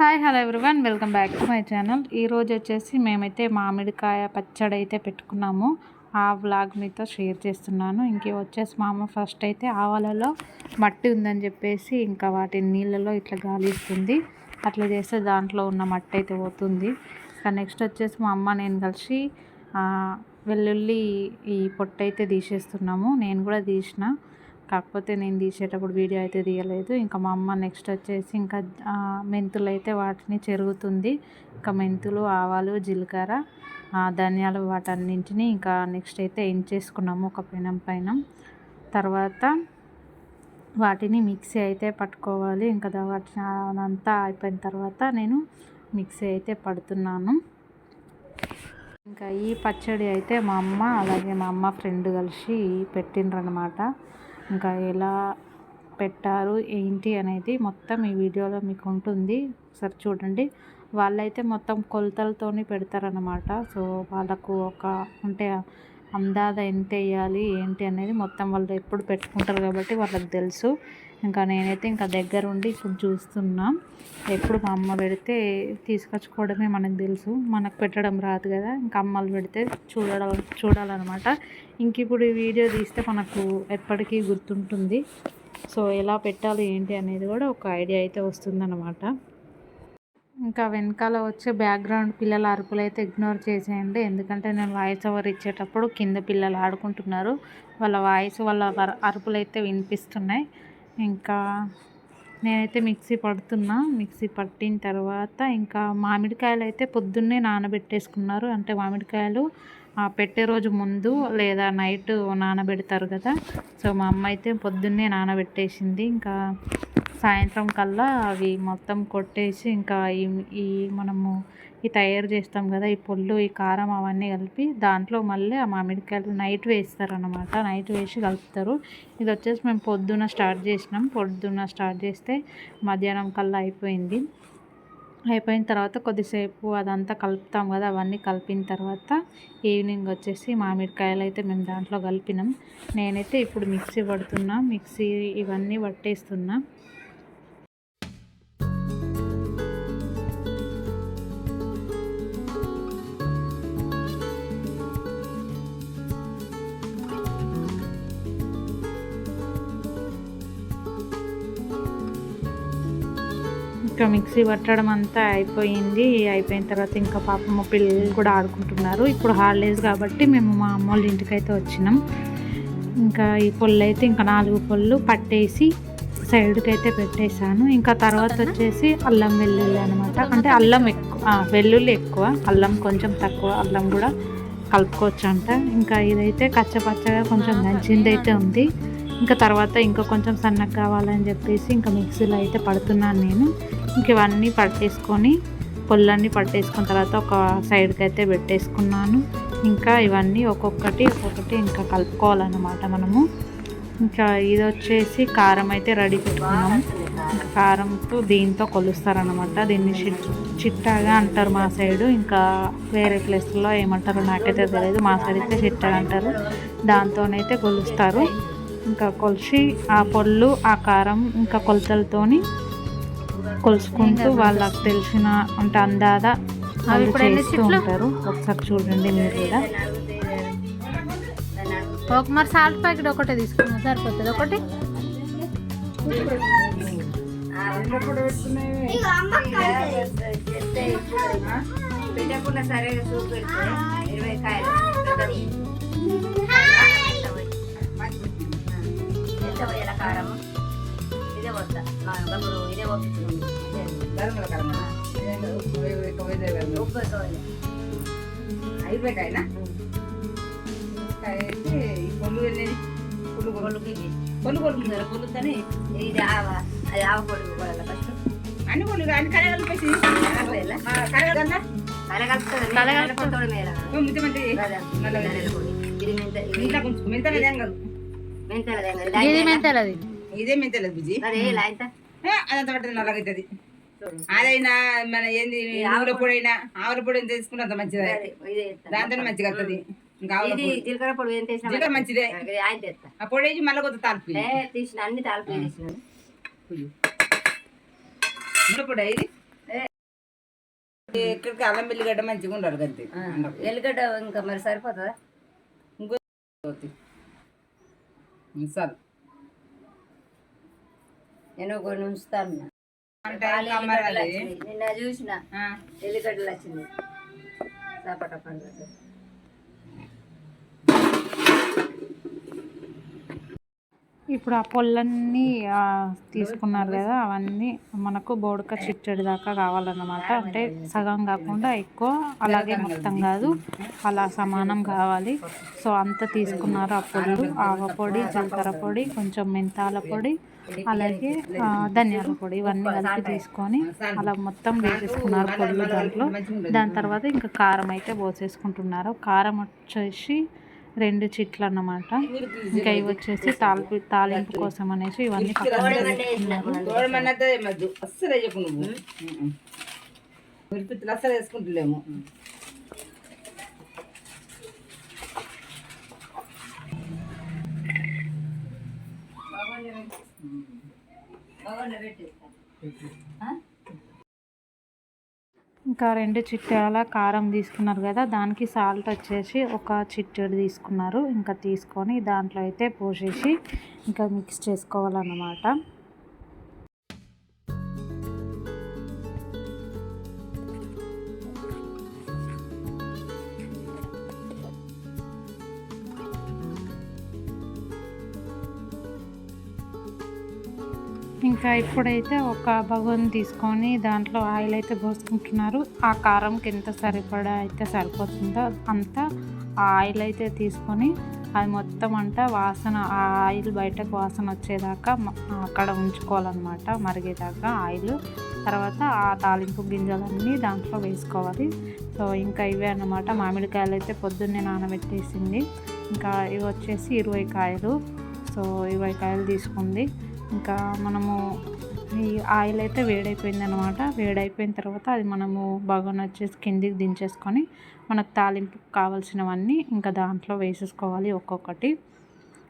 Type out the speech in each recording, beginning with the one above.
Hi hello everyone. Welcome back to my channel. ఈరోజు వచ్చేసి మేమైతే మామిడికాయ పచ్చడి అయితే పెట్టుకున్నాము. ఆ వ్లాగ్ మీతో షేర్ చేస్తున్నాను. ఇంకే వచ్చేసి మా అమ్మ ఫస్ట్ అయితే ఆవాలలో మట్టి ఉందని చెప్పేసి ఇంకా వాటిని నీళ్ళలో ఇట్లా గాలిస్తుంది. అట్లా చేస్తే దాంట్లో ఉన్న మట్టి అయితే పోతుంది. ఇంకా నెక్స్ట్ వచ్చేసి మా అమ్మ నేను కలిసి వెల్లుల్లి ఈ పొట్టు అయితే తీసేస్తున్నాము. నేను కూడా తీసిన. కాకపోతే నేను తీసేటప్పుడు వీడియో అయితే తీయలేదు. ఇంకా మా అమ్మ నెక్స్ట్ వచ్చేసి ఇంకా మెంతులు అయితే వాటిని చెరుగుతుంది. ఇంకా మెంతులు ఆవాలు జీలకర్ర ధనియాలు వాటన్నింటిని ఇంకా నెక్స్ట్ అయితే ఎంచేసుకున్నాము ఒక పెనం పైన. తర్వాత వాటిని మిక్సీ అయితే పట్టుకోవాలి. ఇంకా వాటిని అదంతా అయిపోయిన తర్వాత నేను మిక్సీ అయితే పడుతున్నాను. ఇంకా ఈ పచ్చడి అయితే మా అమ్మ అలాగే మా అమ్మ ఫ్రెండ్ కలిసి పెట్టిండ్రనమాట ఇంకా ఎలా పెట్టారు ఏంటి అనేది మొత్తం ఈ వీడియోలో మీకు ఉంటుంది. ఒకసారి చూడండి. వాళ్ళైతే మొత్తం కొలతలతోని పెడతారనమాట సో వాళ్ళకు ఒక అంటే అందాద ఎంత వేయాలి ఏంటి అనేది మొత్తం వాళ్ళు ఎప్పుడు పెట్టుకుంటారు కాబట్టి వాళ్ళకి తెలుసు. ఇంకా నేనైతే ఇంకా దగ్గర ఉండి ఇప్పుడు చూస్తున్నా. ఎప్పుడు మా అమ్మ పెడితే తీసుకొచ్చుకోవడమే మనకు తెలుసు. మనకు పెట్టడం రాదు కదా. ఇంకా అమ్మలు పెడితే చూడడం చూడాలన్నమాట. ఇంక ఇప్పుడు ఈ వీడియో తీస్తే మనకు ఎప్పటికీ గుర్తుంటుంది. సో ఎలా పెట్టాలి ఏంటి అనేది కూడా ఒక ఐడియా అయితే వస్తుందన్నమాట. ఇంకా వెనకాల వచ్చే బ్యాక్గ్రౌండ్ పిల్లల అరుపులు అయితే ఇగ్నోర్ చేసేయండి. ఎందుకంటే నేను వాయిస్ ఓవర్ ఇచ్చేటప్పుడు కింద పిల్లలు ఆడుకుంటున్నారు. వాళ్ళ వాయిస్ వాళ్ళ అరుపులు అయితే వినిపిస్తున్నాయి. ఇంకా నేనైతే మిక్సీ పడుతున్నా. మిక్సీ పట్టిన తర్వాత ఇంకా మామిడికాయలు అయితే పొద్దున్నే నానబెట్టేసుకున్నారు. అంటే మామిడికాయలు ఆ, పెట్టే రోజు ముందు లేదా నైట్ నానబెడతారు కదా. సో మా అమ్మ అయితే పొద్దున్నే నానబెట్టేసింది. ఇంకా సాయంత్రం కల్లా అవి మొత్తం కొట్టేసి ఇంకా ఈ ఈ మనము ఈ తయారు చేస్తాం కదా ఈ పొళ్ళు ఈ కారం అవన్నీ కలిపి దాంట్లో మళ్ళీ ఆ మామిడికాయలు నైట్ వేస్తారనమాట నైట్ వేసి కలుపుతారు. ఇది వచ్చేసి మేము పొద్దున స్టార్ట్ చేసినాం. పొద్దున స్టార్ట్ చేస్తే మధ్యాహ్నం కల్లా అయిపోయింది. అయిపోయిన తర్వాత కొద్దిసేపు అదంతా కలుపుతాం కదా అవన్నీ కలిపిన తర్వాత ఈవినింగ్ వచ్చేసి మామిడికాయలు అయితే మేము దాంట్లో కలిపినాం. నేనైతే ఇప్పుడు మిక్సీ పడుతున్నా. మిక్సీ ఇవన్నీ పట్టేస్తున్నా. ఇంకా మిక్సీ పట్టడం అంతా అయిపోయింది. అయిపోయిన తర్వాత ఇంకా పాప మా పిల్లలు కూడా ఆడుకుంటున్నారు. ఇప్పుడు హాలిడేస్ కాబట్టి మేము మా అమ్మ వాళ్ళ ఇంటికి అయితే వచ్చినాం. ఇంకా ఈ పొల్లు అయితే ఇంకా నాలుగు పొల్లు పట్టేసి సైడ్కి అయితే పెట్టేశాను. ఇంకా తర్వాత వచ్చేసి అల్లం వెల్లుల్లి అనమాట అంటే అల్లం ఎక్కువ వెల్లుల్లి ఎక్కువ. అల్లం కొంచెం తక్కువ అల్లం కూడా కలుపుకోవచ్చు అంట ఇంకా ఇదైతే కచ్చపచ్చగా కొంచెం దంచింది అయితే ఉంది. ఇంకా తర్వాత ఇంకా కొంచెం సన్నగా కావాలని చెప్పేసి ఇంకా మిక్సీలో అయితే పడుతున్నాను నేను. ఇంక ఇవన్నీ పట్టేసుకొని పొల్లన్నీ పట్టేసుకున్న తర్వాత ఒక సైడ్కి అయితే పెట్టేసుకున్నాను. ఇంకా ఇవన్నీ ఒక్కొక్కటి ఒక్కొక్కటి ఇంకా కలుపుకోవాలన్నమాట మనము. ఇంకా ఇది వచ్చేసి కారం అయితే రెడీ పెట్టుకున్నాము ఇంకా కారంతో దీంతో కొలుస్తారనమాట దీన్ని చిట్ చిట్టాగా అంటారు మా సైడు. ఇంకా వేరే ప్లేస్లో ఏమంటారో నాకైతే తెలియదు మా సైడ్ అయితే చిట్టాగా అంటారు. దాంతోనైతే కొలుస్తారు. ఇంకా కొలిచి ఆ పొళ్ళు ఆ కారం ఇంకా కొలతలతోని కొలుసుకుంటూ వాళ్ళకి తెలిసిన అంటే అందాద వాళ్ళు చేస్తూ ఉంటారు. ఒకసారి చూడండి మీరు కూడా. ఒక మరి సాల్ట్ ప్యాకెట్ ఒకటే తీసుకున్నా సరిపోతుంది. ఒకటి? పెట్టకుండా సరే సూప్ ఇరవై కాయలు. ఇదే వద్దా ఇదే పంపించుకోండి ఉప్పు కావాలి అయిపోయాయినా ఈ పొల్లు వెళ్ళేది పొల్లు పొల్లు పొలుకి ఇది. పొల్లు కొలుకుతారు పొల్లుతోనే ఇది ఆవ అది ఆవ పొడి పోయాలి ఫస్ట్ అన్ని పొల్లు అన్ని కడ కలిపేసి కలగపోయాలా? కడగలన్నా కలగలుపుతుంది కలగలుపుతుంది. కలగలుపుతుంది మేల ముద్ద మంది కదా, ధనియాల పొడి. ఇది మెంత ఇది ఇంట్లో కొంచెం మెంతలు ఏం కాదు మెంతాల ధనియాల. ఇది ధనియాల. మెంతలది ఇదే మెంతలేదు బుజ్జి అదే ఇలా ఇంత అదంతా పట్టదు నల్లగైతుంది అదైనా మన ఏంది ఆవుల పొడి. అయినా ఆవుల పొడి ఎంత తీసుకుంటే అంత మంచిది. దాంతో మంచిగా వస్తుంది ఇంకా జీలకర్ర పొడి వేసినా జీలకర్ర మంచిదే. ఆ పొడి వేసి మళ్ళీ కొత్త తాల్పు ఏ తీసిన అన్ని తాలిపి తీసినాను పొడి ఇది? ఎక్కడికి అల్లం వెల్లిగడ్డ మంచిగా ఉండాలి అంతే ఎల్లిగడ్డ ఇంకా మరి సరిపోతుందా? చాలు నేను కొన్ని ఉంచుతాను నిన్న చూసిన ఎల్లిగడ్డలు వచ్చింది. సపట పండుగ ఇప్పుడు ఆ పొల్లన్నీ తీసుకున్నారు కదా అవన్నీ మనకు బోడక చిట్టడి దాకా కావాలన్నమాట. అంటే సగం కాకుండా ఎక్కువ అలాగే మొత్తం కాదు అలా సమానం కావాలి. సో అంత తీసుకున్నారు ఆ పొల్లు ఆవ పొడి జీలకర్ర పొడి కొంచెం మెంతాల పొడి అలాగే ధనియాల పొడి ఇవన్నీ కలిపి తీసుకొని అలా మొత్తం వేసేసుకున్నారు పొడులు దాంట్లో. దాని తర్వాత ఇంకా కారం అయితే పోసేసుకుంటున్నారు. కారం వచ్చేసి రెండు చిట్లు అన్నమాట ఇంకా ఇవి వచ్చేసి తాలింపు తాలింపు కోసం అనేసి ఇవన్నీ అస్సలు వేయకు నువ్వు. మిరపిత్తులు అస్సలు వేసుకుంటలేము. ఇంకా రెండు చిట్టాల కారం తీసుకున్నారు కదా దానికి సాల్ట్ వచ్చేసి ఒక చిట్టెడు తీసుకున్నారు. ఇంకా తీసుకొని దాంట్లో అయితే పోసేసి ఇంకా మిక్స్ చేసుకోవాలన్నమాట. ఇంకా ఇప్పుడైతే ఒక బగోన్ తీసుకొని దాంట్లో ఆయిల్ అయితే పోసుకుంటున్నారు. ఆ కారంకి ఎంత సరిపడా అయితే సరిపోతుందో అంత ఆ ఆయిల్ అయితే తీసుకొని అది మొత్తం అంట వాసన ఆ ఆయిల్ బయటకు వాసన వచ్చేదాకా అక్కడ ఉంచుకోవాలన్నమాట మరిగేదాకా ఆయిల్. తర్వాత ఆ తాలింపు గింజలన్నీ దాంట్లో వేసుకోవాలి. సో ఇంకా ఇవే అన్నమాట. మామిడికాయలు అయితే పొద్దున్నే నానబెట్టేసింది. ఇంకా ఇవి వచ్చేసి ఇరవై కాయలు. సో ఇరవై కాయలు తీసుకుంది. ఇంకా మనము ఈ ఆయిల్ అయితే వేడైపోయింది అనమాట వేడైపోయిన తర్వాత అది మనము బగోన్ వచ్చేసి కిందికి దించేసుకొని మనకు తాలింపు కావాల్సినవన్నీ ఇంకా దాంట్లో వేసేసుకోవాలి ఒక్కొక్కటి.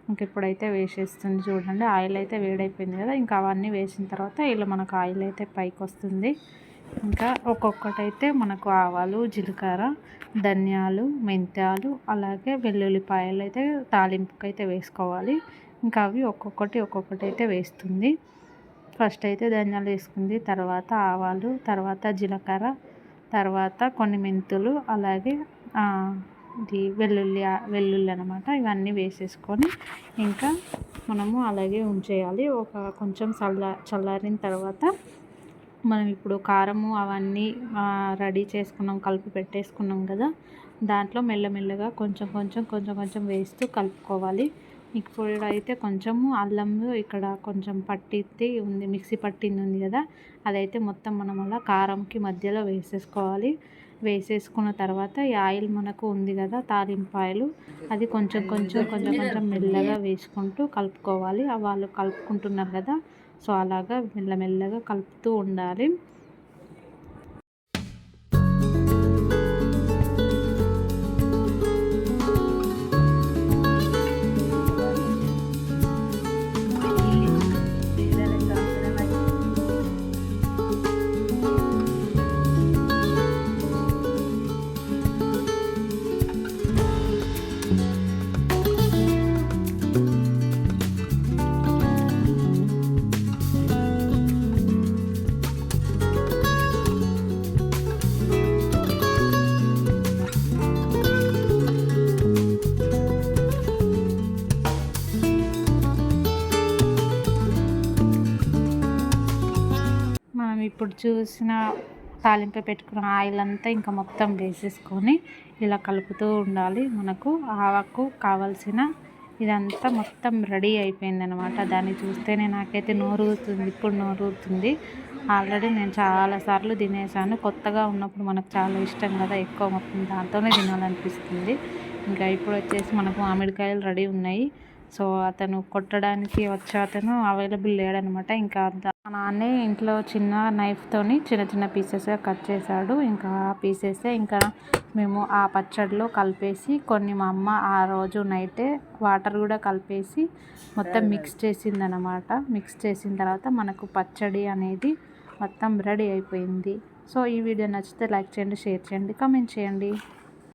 ఇంక ఇప్పుడైతే వేసేస్తుంది చూడండి. ఆయిల్ అయితే వేడైపోయింది కదా ఇంకా అవన్నీ వేసిన తర్వాత ఇలా మనకు ఆయిల్ అయితే పైకి వస్తుంది. ఇంకా ఒక్కొక్కటి అయితే మనకు ఆవాలు జీలకర్ర ధనియాలు మెంతాలు అలాగే వెల్లుల్లిపాయలు అయితే తాలింపుకైతే వేసుకోవాలి. ఇంకా అవి ఒక్కొక్కటి ఒక్కొక్కటి అయితే వేస్తుంది. ఫస్ట్ అయితే ధనియాలు వేసుకుంది తర్వాత ఆవాలు తర్వాత జీలకర్ర తర్వాత కొన్ని మెంతులు అలాగే ఇది వెల్లుల్లి వెల్లుల్లి అనమాట ఇవన్నీ వేసేసుకొని ఇంకా మనము అలాగే ఉంచేయాలి. ఒక కొంచెం చల్ల చల్లారిన తర్వాత మనం ఇప్పుడు కారము అవన్నీ రెడీ చేసుకున్నాం కలిపి పెట్టేసుకున్నాం కదా దాంట్లో మెల్లమెల్లగా కొంచెం కొంచెం కొంచెం కొంచెం వేస్తూ కలుపుకోవాలి. ఇప్పుడు అయితే కొంచెము అల్లం ఇక్కడ కొంచెం పట్టిద్ది ఉంది మిక్సీ పట్టింది ఉంది కదా అదైతే మొత్తం మనం అలా కారంకి మధ్యలో వేసేసుకోవాలి. వేసేసుకున్న తర్వాత ఈ ఆయిల్ మనకు ఉంది కదా తాలింపు ఆయిల్ అది కొంచెం కొంచెం కొంచెం కొంచెం మెల్లగా వేసుకుంటూ కలుపుకోవాలి. వాళ్ళు కలుపుకుంటున్నారు కదా సో అలాగా మెల్లమెల్లగా కలుపుతూ ఉండాలి. ఎప్పుడు ఇప్పుడు చూసిన తాలింపు పెట్టుకున్న ఆయిల్ అంతా ఇంకా మొత్తం వేసేసుకొని ఇలా కలుపుతూ ఉండాలి. మనకు ఆవకు కావాల్సిన ఇదంతా మొత్తం రెడీ అయిపోయింది అనమాట దాన్ని చూస్తేనే నాకైతే నోరు ఊరుతుంది ఇప్పుడు నోరు ఊరుతుంది ఆల్రెడీ నేను చాలాసార్లు తినేసాను. కొత్తగా ఉన్నప్పుడు మనకు చాలా ఇష్టం కదా ఎక్కువ మొత్తం దాంతోనే తినాలనిపిస్తుంది. ఇంకా ఇప్పుడు వచ్చేసి మనకు మామిడికాయలు రెడీ ఉన్నాయి. సో అతను కొట్టడానికి వచ్చే అతను అవైలబుల్ లేడనమాట ఇంకా అంత మా నాన్నే ఇంట్లో చిన్న నైఫ్తోని చిన్న చిన్న పీసెస్గా కట్ చేశాడు. ఇంకా ఆ పీసెస్ ఇంకా మేము ఆ పచ్చడిలో కలిపేసి కొన్ని మా అమ్మ ఆ రోజు నైటే వాటర్ కూడా కలిపేసి మొత్తం మిక్స్ చేసిందనమాట మిక్స్ చేసిన తర్వాత మనకు పచ్చడి అనేది మొత్తం రెడీ అయిపోయింది. సో ఈ వీడియో నచ్చితే లైక్ చేయండి షేర్ చేయండి కామెంట్ చేయండి.